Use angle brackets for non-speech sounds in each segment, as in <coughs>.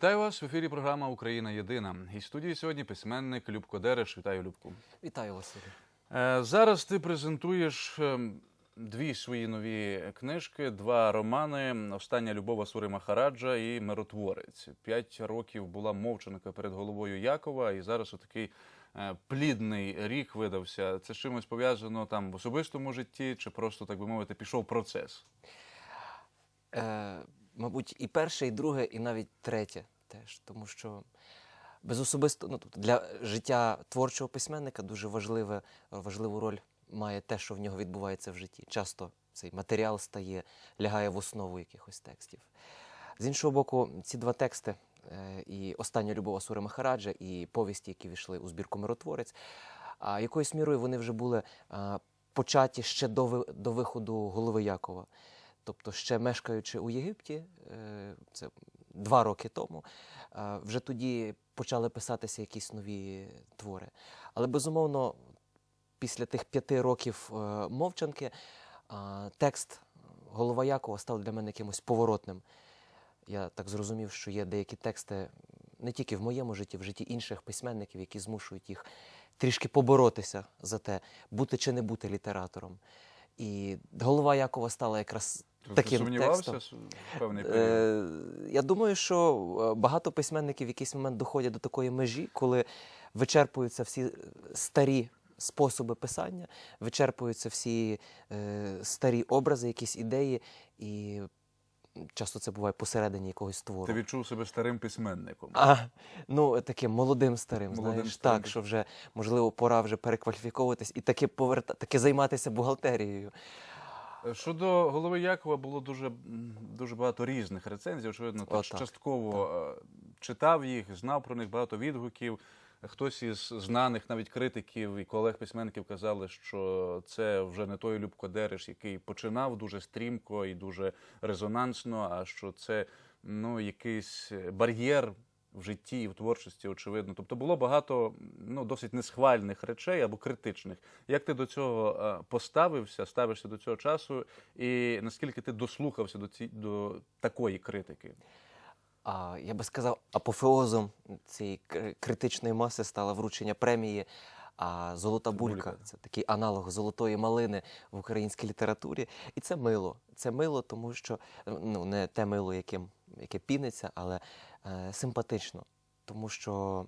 Вітаю вас в ефірі. Програма Україна Єдина. І студії сьогодні письменник Любко Дереш. Вітаю, Любку. Вітаю, Василю. Е, Зараз ти презентуєш ем, дві свої нові книжки, два романи: Остання любов Асури Махараджа і Миротворець. П'ять років була мовчанка перед головою Якова, і зараз отакий е, плідний рік видався. Це з чимось пов'язано там в особистому житті, чи просто так би мовити, пішов процес? Е, мабуть, і перше, і друге, і навіть третє теж. Тому що без особисто, ну, тобто для життя творчого письменника дуже важливе, важливу роль має те, що в нього відбувається в житті. Часто цей матеріал стає, лягає в основу якихось текстів. З іншого боку, ці два тексти. е, І остання любов Асури Махараджа, і повісті, які війшли у збірку Миротворець. А якоюсь мірою вони вже були початі ще до, ви- до виходу голови Якова. Тобто, ще мешкаючи у Єгипті, е, це два роки тому, е, вже тоді почали писатися якісь нові твори. Але безумовно, після тих п'яти років е, мовчанки, текст Голова Якова став для мене якимось поворотним. Я так зрозумів, що є деякі тексти не тільки в моєму житті, в житті інших письменників, які змушують їх трішки поборотися за те, бути чи не бути літератором. І голова Якова стала якраз Ти таким сумнівався текстом. певний період? Е, я думаю, що е, багато письменників в якийсь момент доходять до такої межі, коли вичерпуються всі старі способи писання, вичерпуються всі е, старі образи, якісь ідеї, і часто це буває посередині якогось твору. Ти відчув себе старим письменником. А, ну, таким молодим старим, Молодим знаєш, старим. так, що вже, можливо, пора вже перекваліфіковуватись і таки поверта, таки займатися бухгалтерією. Щодо голови Якова було дуже, дуже багато різних рецензій. Очевидно, О, так, частково е, читав їх, знав про них багато відгуків. Хтось із знаних навіть критиків і колег письменників казали, що це вже не той Любко Дереш, який починав дуже стрімко і дуже резонансно, а що це ну, якийсь бар'єр в житті і в творчості, очевидно. Тобто було багато ну, досить несхвальних речей або критичних. Як ти до цього е, поставився, ставишся до цього часу, і наскільки ти дослухався до, ці, до такої критики? А я би сказав, апофеозом цієї кри- критичної маси стало вручення премії. А золота булька це такий аналог золотої малини в українській літературі. І це мило. Це мило, тому що ну не те мило, яким яке піниться, але е, симпатично. Тому що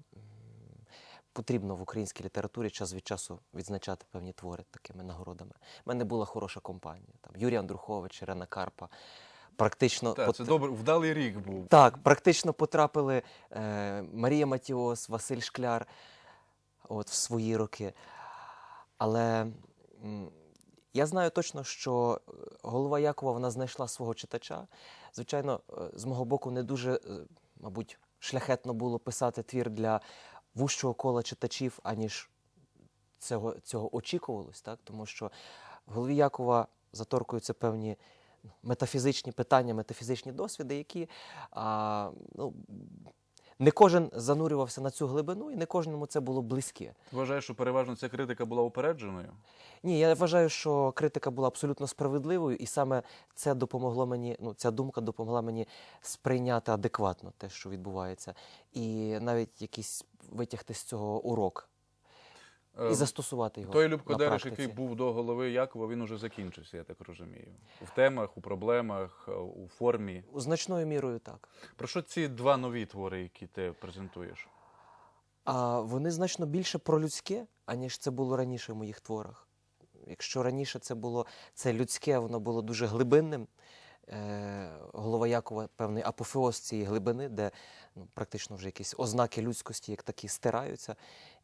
потрібно в українській літературі час від часу відзначати певні твори такими нагородами. У мене була хороша компанія. Там Юрій Андрухович, Ірена Карпа. Практично Так, пот- це добре, вдалий рік був. так, практично потрапили е, Марія Матіос, Василь Шкляр от, в свої роки. Але я знаю точно, що е, голова Якова вона знайшла свого читача. Звичайно, е, з мого боку, не дуже, е, мабуть, шляхетно було писати твір для вужчого кола читачів, аніж цього, цього очікувалось, так? тому що в голові Якова заторкуються певні ну, метафізичні питання, метафізичні досвіди, які а, ну, не кожен занурювався на цю глибину, і не кожному це було близьке. Вважаєш, що переважно ця критика була упередженою? Ні, я вважаю, що критика була абсолютно справедливою, і саме це допомогло мені. Ну, ця думка допомогла мені сприйняти адекватно те, що відбувається, і навіть якийсь витягти з цього урок і застосувати його. Той Любко Дереш, який був до голови Якова, він уже закінчився, я так розумію. В темах, у проблемах, е, у формі. значною мірою так. Про що ці два нові твори, які ти презентуєш? А вони значно більше про людське, аніж це було раніше в моїх творах. Якщо раніше це було це людське, воно було дуже глибинним. Е, голова Якова певний апофеоз цієї глибини, де ну, практично вже якісь ознаки людськості, як такі, стираються.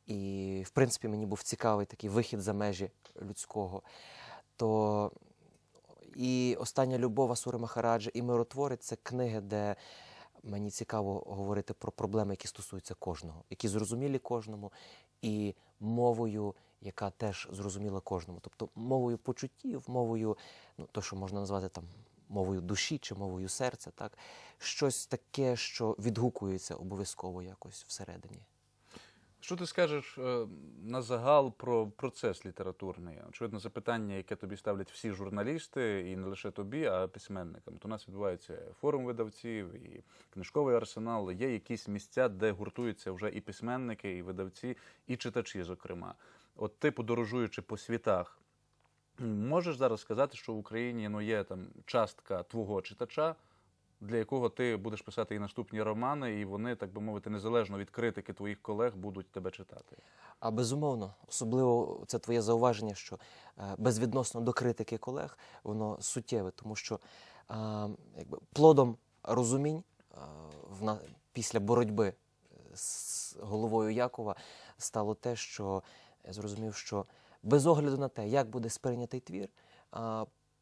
І, в принципі, мені був цікавий такий вихід за межі людського. То і остання любов Асури Махараджа, і миротворець це книги, де мені цікаво говорити про проблеми, які стосуються кожного, які зрозумілі кожному, і мовою, яка теж зрозуміла кожному. Тобто мовою почуттів, мовою, ну то, що можна назвати там мовою душі чи мовою серця, так щось таке, що відгукується обов'язково якось всередині. Що ти скажеш е, на загал про процес літературний? Очевидно, запитання, яке тобі ставлять всі журналісти, і не лише тобі, а письменникам. То у нас відбувається форум видавців, і книжковий арсенал. Є якісь місця, де гуртуються вже і письменники, і видавці, і читачі, зокрема. От ти, подорожуючи по світах, можеш зараз сказати, що в Україні ну, є там частка твого читача, для якого ти будеш писати і наступні романи, і вони, так би мовити, незалежно від критики твоїх колег, будуть тебе читати. А безумовно, особливо це твоє зауваження, що е, безвідносно до критики колег, воно суттєве, тому що е, якби, плодом розумінь е, в після боротьби з головою Якова стало те, що я зрозумів, що без огляду на те, як буде сприйнятий твір,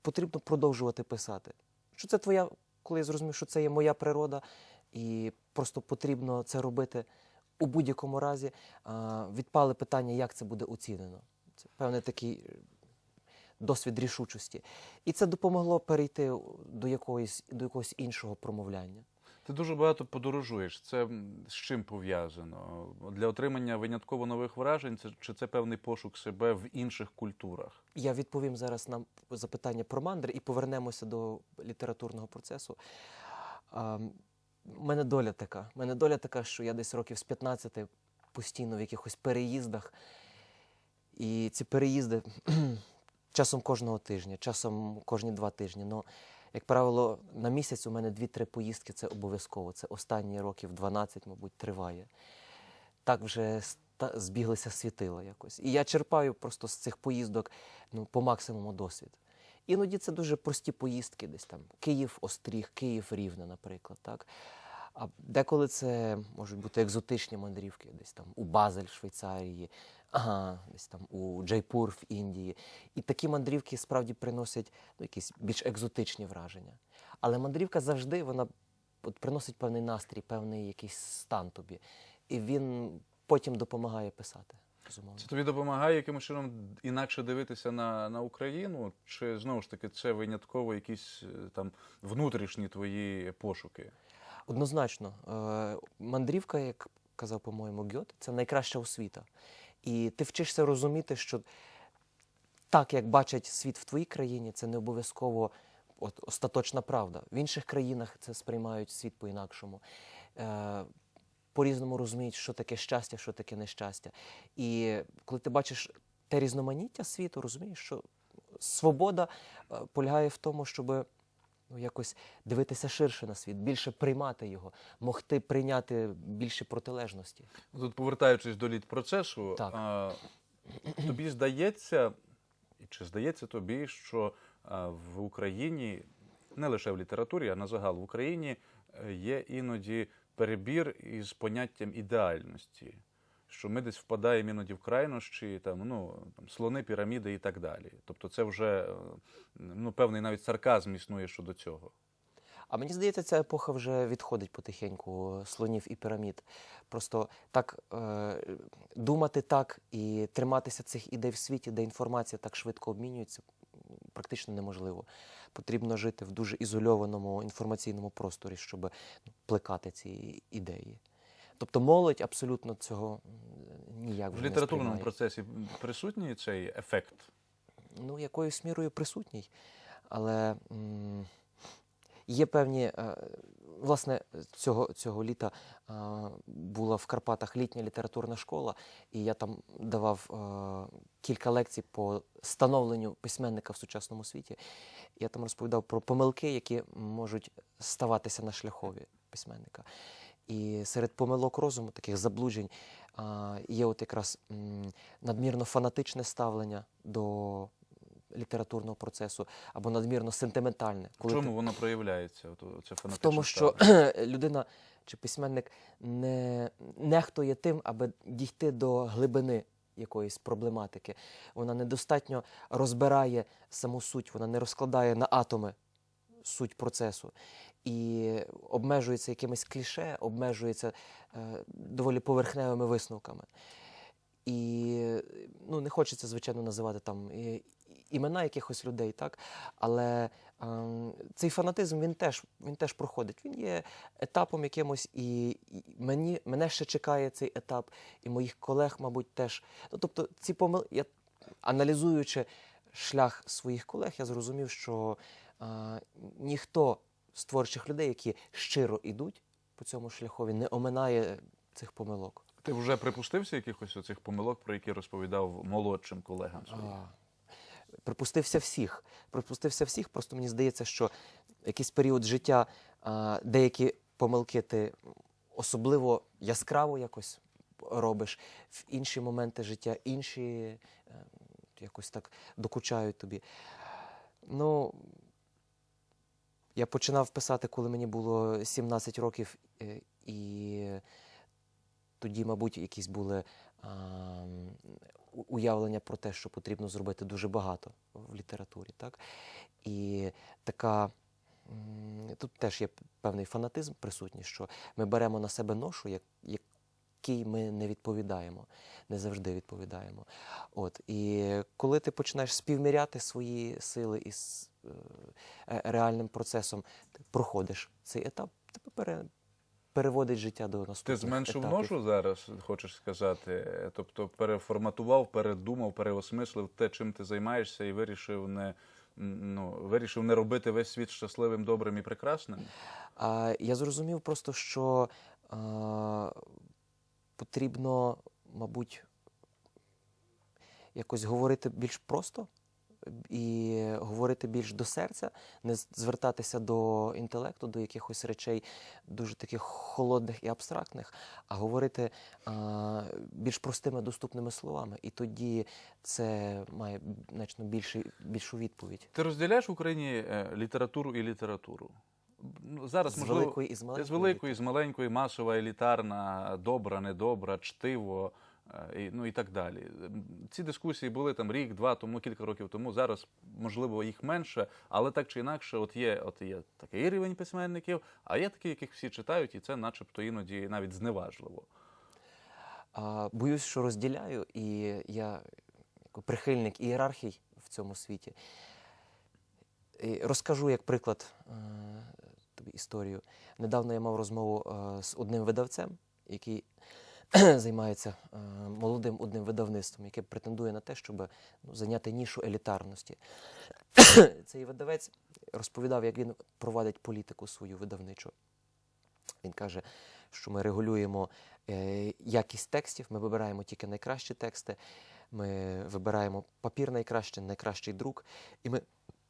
потрібно продовжувати писати. Що це твоя, коли я зрозумів, що це є моя природа, і просто потрібно це робити у будь-якому разі відпали питання, як це буде оцінено. Це певний такий е, досвід рішучості. І це допомогло перейти до якоїсь до якогось іншого промовляння. Ти дуже багато подорожуєш. Це з чим пов'язано? Для отримання винятково нових вражень, це, чи це певний пошук себе в інших культурах? Я відповім зараз на запитання про мандри і повернемося до літературного процесу. У мене доля така. Мене доля така, що я десь років з 15 постійно в якихось переїздах. І ці переїзди <clears throat> часом кожного тижня, часом кожні два тижні. Ну, як правило, на місяць у мене 2-3 поїздки це обов'язково. Це останні років 12, мабуть, триває. Так вже збіглися світила якось. І я черпаю просто з цих поїздок ну, по максимуму досвід. Іноді це дуже прості поїздки, десь там Київ, Остріг, Київ, Рівне, наприклад. Так? А деколи це можуть бути екзотичні мандрівки, десь там у Базель, Швейцарії, ага, десь там у Джайпур в Індії. І такі мандрівки справді приносять ну, якісь більш екзотичні враження. Але мандрівка завжди вона от, приносить певний настрій, певний якийсь стан тобі. І він потім допомагає писати. Безумовно. Це тобі допомагає якимось чином інакше дивитися на, на Україну? Чи знову ж таки це винятково якісь е, там внутрішні твої пошуки? Однозначно, е, мандрівка, як казав, по-моєму, Гьот, це найкраща освіта. І ти вчишся розуміти, що так, як бачать світ в твоїй країні, це не обов'язково от, остаточна правда. В інших країнах це сприймають світ по-інакшому. Е, по-різному розуміють, що таке щастя, що таке нещастя. І коли ти бачиш те різноманіття світу, розумієш, що свобода е, полягає в тому, щоб ну, якось дивитися ширше на світ, більше приймати його, могти прийняти більше протилежності. Тут повертаючись до лід-процесу, Так. а, тобі здається, чи здається тобі, що а, в Україні, не лише в літературі, а на загал в Україні е, є іноді перебір із поняттям ідеальності, що ми десь впадаємо іноді в крайнощі, там, ну, там, слони, піраміди і так далі. Тобто це вже е, ну, певний навіть сарказм існує щодо цього. А мені здається, ця епоха вже відходить потихеньку слонів і пірамід. Просто так е, думати так і триматися цих ідей в світі, де інформація так швидко обмінюється, практично неможливо. Потрібно жити в дуже ізольованому інформаційному просторі, щоб ну, плекати ці ідеї. Тобто молодь абсолютно цього ніяк В вже не літературному сприймає. процесі присутній цей ефект. ну, якоюсь мірою присутній. Але м, є певні. е, Власне, цього, цього літа е, була в Карпатах літня літературна школа, і я там давав е, кілька лекцій по становленню письменника в сучасному світі. Я там розповідав про помилки, які можуть ставатися на шляхові письменника. І серед помилок розуму, таких заблуджень, є от якраз надмірно фанатичне ставлення до літературного процесу або надмірно сентиментальне. В чому воно проявляється? Це в тому, що <clears throat> людина чи письменник не нехтує тим, аби дійти до глибини якоїсь проблематики. Вона недостатньо розбирає саму суть, вона не розкладає на атоми суть процесу і обмежується якимись кліше, обмежується е, доволі поверхневими висновками. І ну, не хочеться, звичайно, називати там імена якихось людей, так? Але ем, цей фанатизм він теж, він теж проходить. Він є етапом якимось, і, і мені, мене ще чекає цей етап, і моїх колег, мабуть, теж. Ну, тобто, ці помил... я, аналізуючи шлях своїх колег, я зрозумів, що е, ніхто з творчих людей, які щиро йдуть по цьому шляхові, не оминає цих помилок. Ти вже припустився якихось оцих помилок, про які розповідав молодшим колегам своїм? Припустився всіх. Припустився всіх. Просто мені здається, що якийсь період життя а, деякі помилки ти особливо яскраво якось робиш, в інші моменти життя інші е, якось так докучають тобі. Ну, я починав писати, коли мені було 17 років, е, і тоді, мабуть, якісь були уявлення про те, що потрібно зробити дуже багато в літературі. Так? І така. Тут теж є певний фанатизм присутній, що ми беремо на себе ношу, як, який ми не відповідаємо, не завжди відповідаємо. От. І коли ти починаєш співміряти свої сили із е, е, реальним процесом, ти проходиш цей етап, тебе пере, переводить життя до наступних Ти зменшив етапів. ношу зараз, хочеш сказати? Тобто переформатував, передумав, переосмислив те, чим ти займаєшся, і вирішив не, ну, вирішив не робити весь світ щасливим, добрим і прекрасним? А, я зрозумів просто, що а, потрібно, мабуть, якось говорити більш просто і говорити більш до серця, не звертатися до інтелекту, до якихось речей дуже таких холодних і абстрактних, а говорити а, більш простими доступними словами. І тоді це має значно більшу відповідь. Ти розділяєш в Україні е, літературу і літературу? Ну, Зараз, З можливо, великої і з з маленької великої, з маленької, масова, елітарна, добра, недобра, чтиво, е, і, ну і так далі. Ці дискусії були там рік, два тому, кілька років тому. Зараз, можливо, їх менше, але так чи інакше, от є, от є такий рівень письменників, а є такі, яких всі читають, і це начебто іноді навіть зневажливо. А, боюсь, що розділяю, і я прихильник ієрархій в цьому світі. І розкажу як приклад е, тобі історію. Недавно я мав розмову е, з одним видавцем, який <clears throat> займається е, молодим одним видавництвом, яке претендує на те, щоб ну, зайняти нішу елітарності. <clears throat> Цей видавець розповідав, як він провадить політику свою видавничу. Він каже, що ми регулюємо е, якість текстів, ми вибираємо тільки найкращі тексти, ми вибираємо папір найкращий, найкращий друк, і ми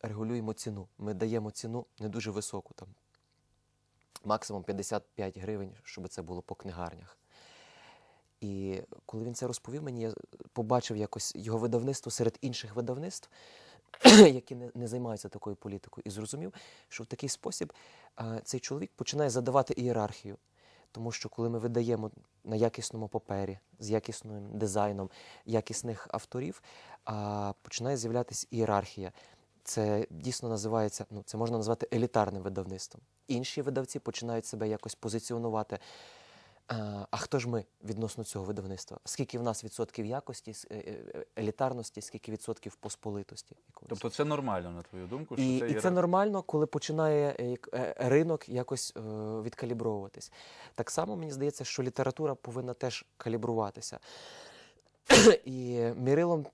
регулюємо ціну. Ми даємо ціну не дуже високу, там максимум 55 гривень, щоб це було по книгарнях. І коли він це розповів мені, я побачив якось його видавництво серед інших видавництв, <clears throat> які не, не займаються такою політикою, і зрозумів, що в такий спосіб а, цей чоловік починає задавати ієрархію. Тому що коли ми видаємо на якісному папері з якісним дизайном якісних авторів, а, починає з'являтися ієрархія. Це дійсно називається, ну це можна назвати елітарним видавництвом. Інші видавці починають себе якось позиціонувати. А, а хто ж ми відносно цього видавництва? Скільки в нас відсотків якості, е, е, елітарності, скільки відсотків посполитості? якоїсь? Тобто це нормально, на твою думку, що І, це і є це нормально, коли починає е, е, ринок якось е, відкалібровуватись. Так само мені здається, що література повинна теж калібруватися. <clears throat> І мірилом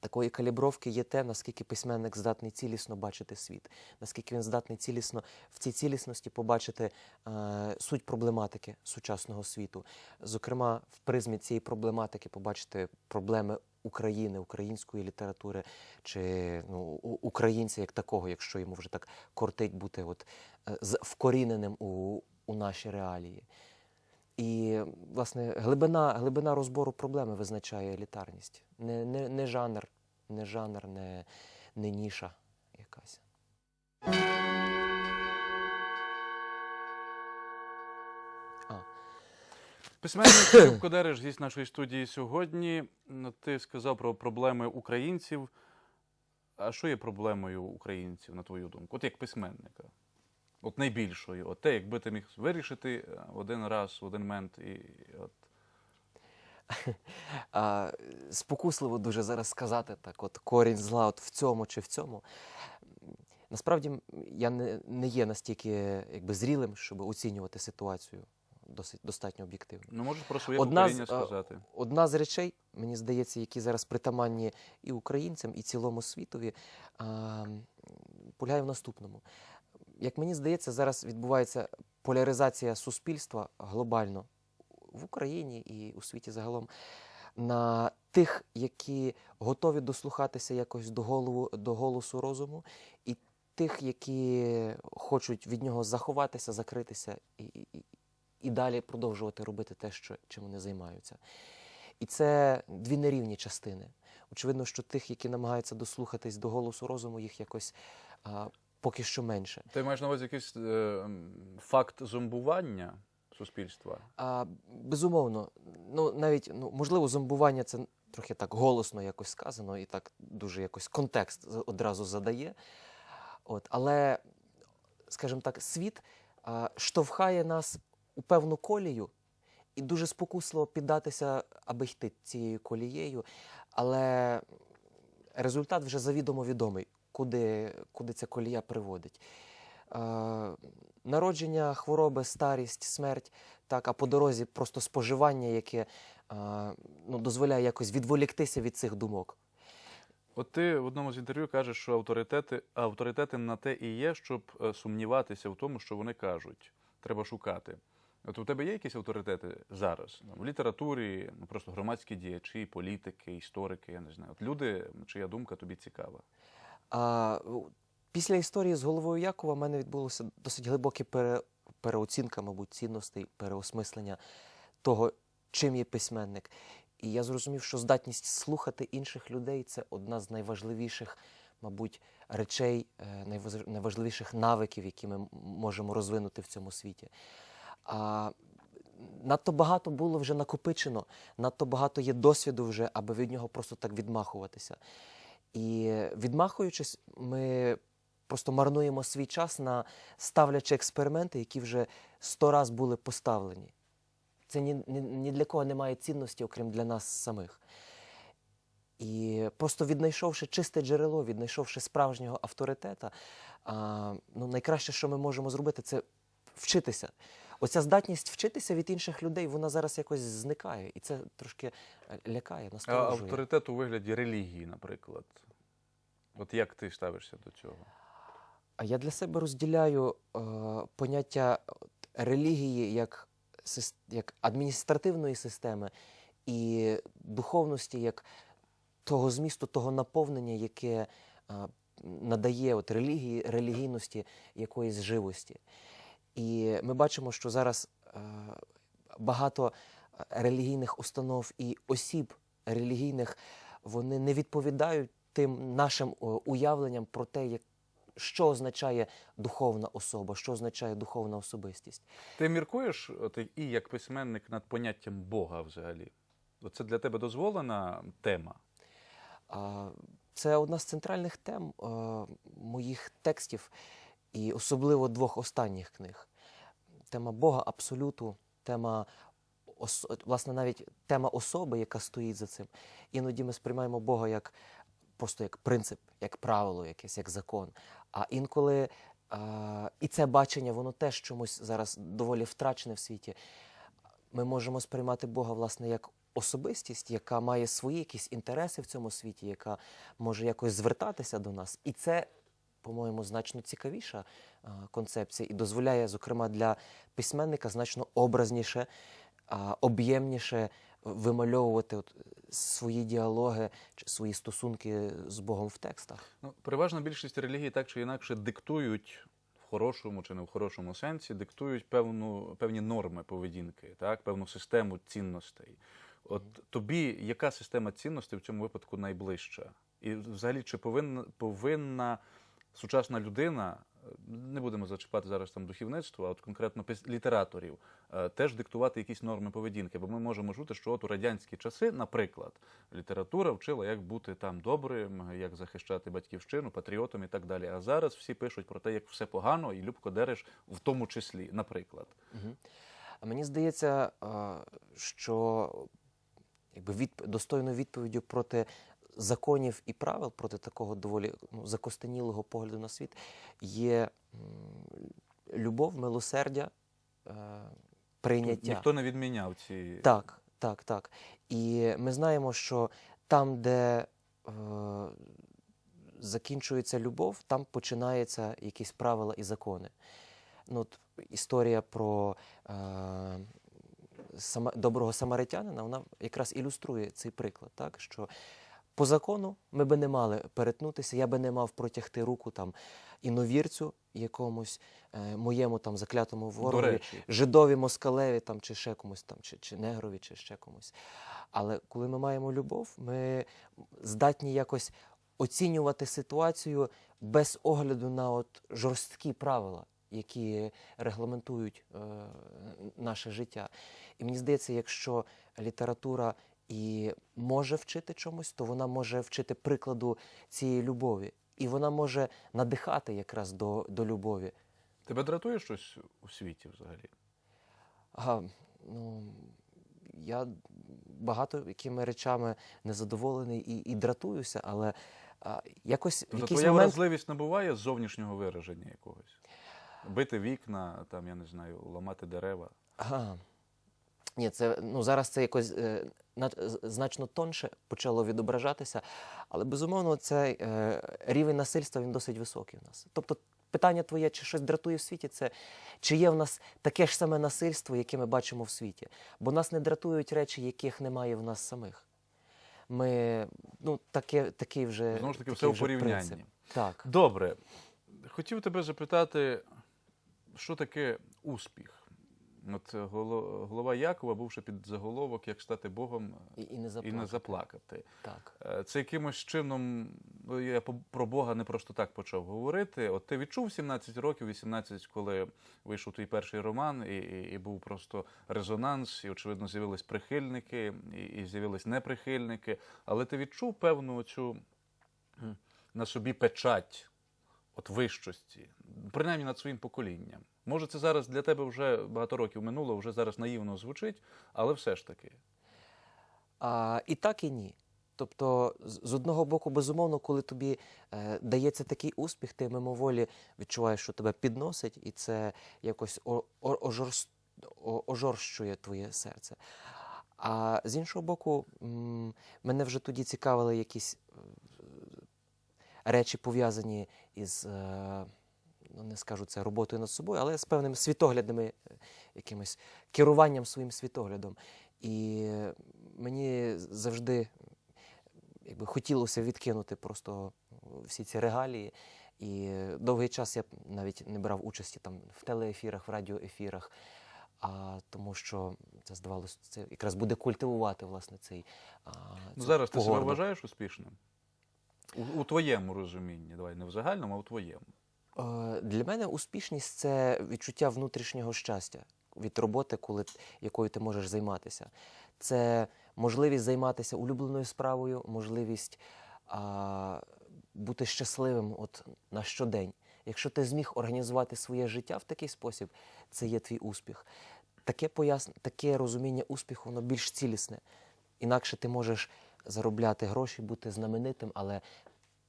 такої калібровки є те, наскільки письменник здатний цілісно бачити світ, наскільки він здатний цілісно в цій цілісності побачити е, суть проблематики сучасного світу. Зокрема, в призмі цієї проблематики побачити проблеми України, української літератури чи ну, українця як такого, якщо йому вже так кортить бути от, е, з- вкоріненим у, у наші реалії. І, власне, глибина, глибина розбору проблеми визначає елітарність. Не, не, не жанр, не жанр, не, не ніша якась. Письменник <coughs> Любко Дереш, гість нашої студії сьогодні. Ти сказав про проблеми українців. А що є проблемою українців, на твою думку? От як письменника? От найбільшою. От те, якби ти міг вирішити е, один раз, в один момент. І от. <laughs> а, спокусливо дуже зараз сказати так, от корінь зла от в цьому чи в цьому. Насправді я не, не є настільки якби, зрілим, щоб оцінювати ситуацію досить достатньо об'єктивно. Ну можеш про своє Одна покоління е, сказати. Одна з речей, мені здається, які зараз притаманні і українцям, і цілому світові, а, полягає в наступному. Як мені здається, зараз відбувається поляризація суспільства глобально в Україні і у світі загалом на тих, які готові дослухатися якось до, голову, до голосу розуму, і тих, які хочуть від нього заховатися, закритися і, і, і далі продовжувати робити те, що, чим вони займаються. І це дві нерівні частини. Очевидно, що тих, які намагаються дослухатись до голосу розуму, їх якось а, поки що менше. Ти маєш на увазі якийсь е, факт зомбування суспільства? А, безумовно, ну навіть ну, можливо, зомбування це трохи так голосно якось сказано, і так дуже якось контекст одразу задає. От, але, скажімо так, світ а, штовхає нас у певну колію, і дуже спокусливо піддатися, аби йти цією колією. Але результат вже завідомо відомий, куди, куди ця колія приводить. Е, народження, хвороби, старість, смерть, так, а по дорозі просто споживання, яке е, ну, дозволяє якось відволіктися від цих думок. От ти в одному з інтерв'ю кажеш, що авторитети авторитетом на те і є, щоб е, сумніватися в тому, що вони кажуть. Треба шукати. От у тебе є якісь авторитети зараз в літературі, ну просто громадські діячі, політики, історики, я не знаю. От люди, чия думка тобі цікава. А, після історії з головою Якова в мене відбулося досить глибоке пере, переоцінка, мабуть, цінностей, переосмислення того, чим є письменник. І я зрозумів, що здатність слухати інших людей це одна з найважливіших, мабуть, речей, е, найважливіших навиків, які ми можемо розвинути в цьому світі. А, надто багато було вже накопичено, надто багато є досвіду вже, аби від нього просто так відмахуватися. І відмахуючись, ми просто марнуємо свій час на ставлячи експерименти, які вже сто раз були поставлені. Це ні, ні, ні для кого немає цінності, окрім для нас самих. І просто віднайшовши чисте джерело, віднайшовши справжнього авторитета, а, ну, найкраще, що ми можемо зробити, це вчитися. Оця здатність вчитися від інших людей, вона зараз якось зникає, і це трошки е, лякає, А авторитет у вигляді релігії, наприклад. От як ти ставишся до цього? А я для себе розділяю е, поняття релігії як, як адміністративної системи і духовності як того змісту, того наповнення, яке е, надає от релігії, релігійності якоїсь живості. І ми бачимо, що зараз е, багато е, релігійних установ і осіб релігійних вони не відповідають тим нашим е, уявленням про те, як що означає духовна особа, що означає духовна особистість. Ти міркуєш от, і як письменник над поняттям Бога взагалі? От Це для тебе дозволена тема? Це одна з центральних тем моїх текстів, і особливо двох останніх книг. Тема Бога абсолюту, тема ос- власне навіть тема особи, яка стоїть за цим. Іноді ми сприймаємо Бога як просто як принцип, як правило, якесь, як закон. А інколи а, і це бачення, воно теж чомусь зараз доволі втрачене в світі. Ми можемо сприймати Бога, власне, як особистість, яка має свої якісь інтереси в цьому світі, яка може якось звертатися до нас. І це, по-моєму, значно цікавіша концепція і дозволяє, зокрема, для письменника значно образніше, об'ємніше вимальовувати от, свої діалоги чи свої стосунки з Богом в текстах. Ну, переважна більшість релігій так чи інакше диктують хорошому чи не в хорошому сенсі, диктують певну, певні норми поведінки, так, певну систему цінностей. От тобі яка система цінностей в цьому випадку найближча? І взагалі, чи повинна, повинна сучасна людина, е, не будемо зачіпати зараз там духовництво, а от конкретно літераторів, е, теж диктувати якісь норми поведінки? Бо ми можемо чути, що от у радянські часи, наприклад, література вчила, як бути там добрим, як захищати батьківщину, патріотом і так далі. А зараз всі пишуть про те, як все погано, і Любко Дереш в тому числі, наприклад. А Мені здається, що якби відп... достойною відповіддю проти законів і правил, проти такого доволі ну, закостенілого погляду на світ, є любов, милосердя, е, прийняття. Ніхто не відміняв ці Так, так, так. І ми знаємо, що там, де е, закінчується любов, там починаються якісь правила і закони. Ну, от, історія про е, сама, доброго самаритянина, вона якраз ілюструє цей приклад, так? що по закону ми би не мали перетнутися, я би не мав протягти руку там іновірцю якомусь, е, моєму там заклятому ворогові, жидові, москалеві там, чи ще комусь там, чи, чи негрові, чи ще комусь. Але коли ми маємо любов, ми здатні якось оцінювати ситуацію без огляду на от жорсткі правила, які регламентують е, наше життя. І мені здається, якщо література і може вчити чомусь, то вона може вчити прикладу цієї любові. І вона може надихати якраз до, до любові. тебе дратує щось у світі взагалі? Ага, ну, я багато якими речами незадоволений і, і дратуюся, але а, якось в Тобто твоя момент... вразливість набуває з зовнішнього вираження якогось? Бити вікна, там, я не знаю, ламати дерева. Ага. Ні, це ну зараз це якось е, значно тонше почало відображатися, але безумовно цей е, рівень насильства він досить високий у нас. Тобто, питання твоє, чи щось дратує в світі, це чи є в нас таке ж саме насильство, яке ми бачимо в світі? Бо нас не дратують речі, яких немає в нас самих. Ми ну таке, такий вже Знову ж таки, все у порівнянні. принцип. Так. Добре. Хотів тебе запитати, що таке успіх? От голова Якова, бувши під заголовок, як стати Богом І, і не і не заплакати. Так. Е, Це якимось чином, ну, я про Бога не просто так почав говорити. От ти відчув 17 років, 18, коли вийшов твій перший роман, і, і, і був просто резонанс, і, очевидно, з'явились прихильники, і, і з'явились неприхильники. Але ти відчув певну цю на собі печать от вищості, принаймні над своїм поколінням. Може, це зараз для тебе вже багато років минуло, вже зараз наївно звучить, але все ж таки. А, і так, і ні. Тобто, з одного боку, безумовно, коли тобі е, дається такий успіх, ти мимоволі відчуваєш, що тебе підносить, і це якось о, о, ожорс- о- ожорщує твоє серце. А з іншого боку, м, мене вже тоді цікавили якісь е, речі, пов'язані із, е, ну не скажу це роботою над собою, але з певними світоглядними е, якимось керуванням своїм світоглядом. І мені завжди якби, хотілося відкинути просто всі ці регалії. І довгий час я навіть не брав участі там в телеефірах, в радіоефірах, а тому що це здавалося, це якраз буде культивувати власне цей. А, Ну, зараз ти себе вважаєш успішним? У, у твоєму розумінні, давай не в загальному, а у твоєму. Е, Для мене успішність це відчуття внутрішнього щастя від роботи, коли, якою ти можеш займатися. Це можливість займатися улюбленою справою, можливість а, бути щасливим от, на щодень. Якщо ти зміг організувати своє життя в такий спосіб, це є твій успіх. Таке пояс... таке розуміння успіху, воно більш цілісне. Інакше ти можеш заробляти гроші, бути знаменитим, але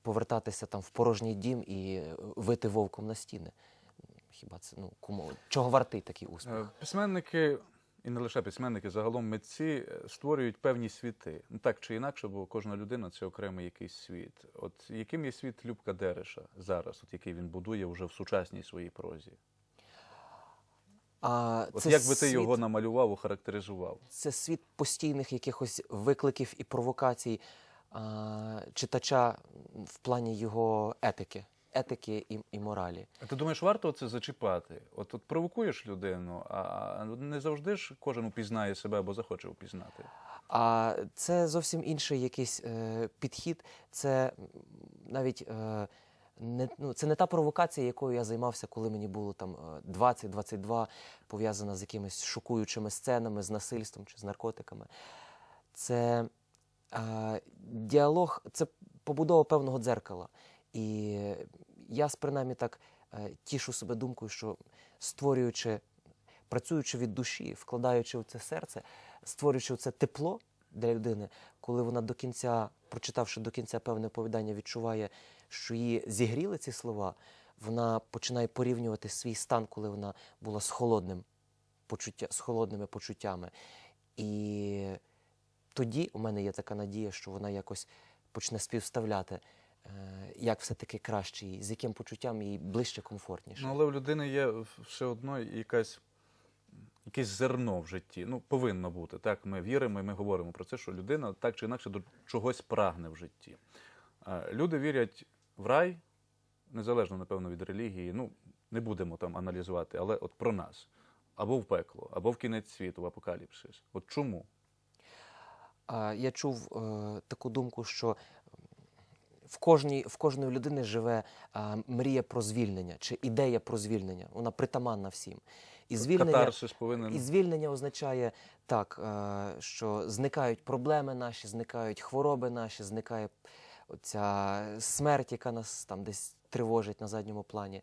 повертатися там в порожній дім і е, вити вовком на стіни. Хіба це ну кому чого вартий такий успіх? Е, Письменники, і не лише письменники, загалом митці е, створюють певні світи. Ну так чи інакше, бо кожна людина це окремий якийсь світ. От яким є світ Любка Дереша зараз, от який він будує вже в сучасній своїй прозі? А От це як би ти світ, його намалював, охарактеризував? це світ постійних якихось викликів і провокацій читача в плані його етики, етики і, і моралі. А ти думаєш, варто це зачіпати? От, от провокуєш людину, а не завжди ж кожен упізнає себе або захоче упізнати. А це зовсім інший якийсь е, підхід. Це навіть е, не, ну, це не та провокація, якою я займався, коли мені було там е, 20-22, пов'язана з якимись шокуючими сценами, з насильством чи з наркотиками. Це е, діалог, це побудова певного дзеркала. І я принаймні так е, тішу себе думкою, що створюючи, працюючи від душі, вкладаючи в це серце, створюючи це тепло, для людини, коли вона до кінця, прочитавши до кінця певне оповідання, відчуває, що її зігріли ці слова, вона починає порівнювати свій стан, коли вона була з холодним почуття, з холодними почуттями. І тоді у мене є така надія, що вона якось почне співставляти, е, як все-таки краще, їй, з яким почуттям їй ближче, комфортніше. Ну, але в людини є все одно якась, якесь зерно в житті. Ну, повинно бути. Так, ми віримо і ми говоримо про це, що людина так чи інакше до чогось прагне в житті. Е, Люди вірять в рай, незалежно, напевно, від релігії. Ну, не будемо там аналізувати, але от про нас. Або в пекло, або в кінець світу, в апокаліпсис. От чому? Я чув е, таку думку, що в кожній, в кожної людини живе мрія про звільнення чи ідея про звільнення. Вона притаманна всім. І звільнення, повинен. і звільнення означає так, е, що зникають проблеми наші, зникають хвороби наші, зникає оця смерть, яка нас там десь тривожить на задньому плані.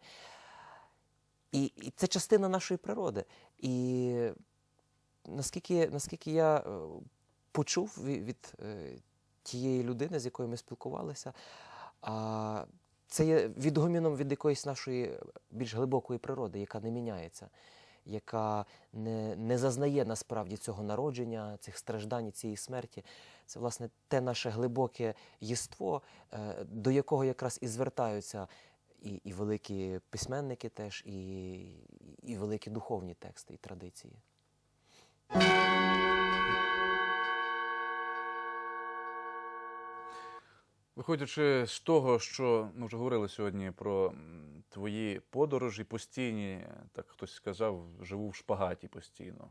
І, і це частина нашої природи. І наскільки, наскільки я е, почув від, е, тієї людини, з якою ми спілкувалися, це є відгоміном від якоїсь нашої більш глибокої природи, яка не міняється, яка не, не зазнає насправді цього народження, цих страждань, цієї смерті. Це, власне, те наше глибоке єство, е, до якого якраз і звертаються і, і великі письменники теж, і, і великі духовні тексти і традиції. Виходячи з того, що ми вже говорили сьогодні про твої подорожі постійні, так хтось сказав, живу в шпагаті постійно.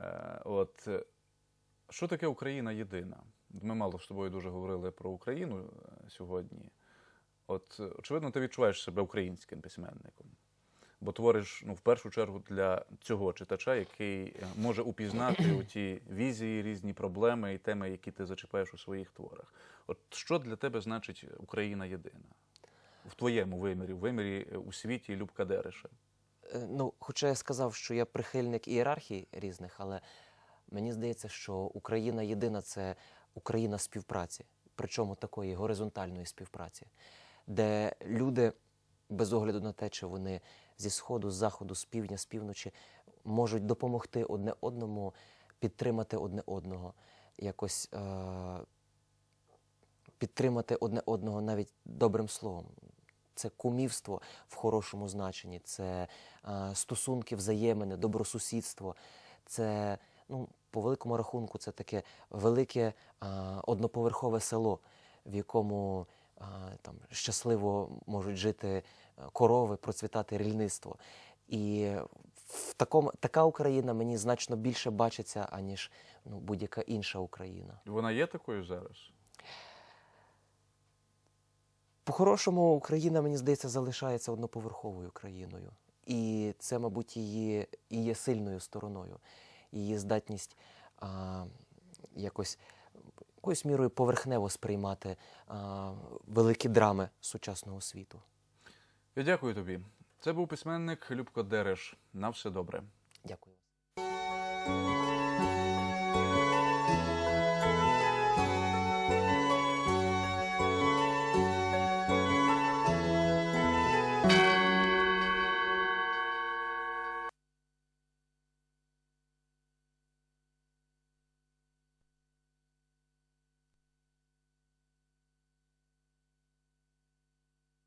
Е, От е, що таке Україна єдина? Ми мало з тобою дуже говорили про Україну е, сьогодні. От, очевидно, ти відчуваєш себе українським письменником, бо твориш ну, в першу чергу для цього читача, який е, може упізнати у ті візії, різні проблеми і теми, які ти зачіпаєш у своїх творах. От що для тебе значить Україна єдина? В твоєму вимірі, в вимірі е, у світі Любка Дереша. Е, Ну, хоча я сказав, що я прихильник ієрархій різних, але мені здається, що Україна єдина це Україна співпраці, причому такої горизонтальної співпраці, де люди, без огляду на те, чи вони зі сходу, з заходу, з півдня, з півночі, можуть допомогти одне одному, підтримати одне одного, якось е- підтримати одне одного навіть добрим словом. Це кумівство в хорошому значенні, це е, стосунки взаємини, добросусідство. Це, ну, по великому рахунку, це таке велике е, одноповерхове село, в якому там, щасливо можуть жити е, корови, процвітати рільництво. І в такому, така Україна мені значно більше бачиться, аніж ну, будь-яка інша Україна. Вона є такою зараз? По-хорошому, Україна, мені здається, залишається одноповерховою країною. І це, мабуть, її і є сильною стороною. Її здатність а, якось якоюсь мірою поверхнево сприймати а, великі драми сучасного світу. Я дякую тобі. Це був письменник Любко Дереш. На все добре. Дякую.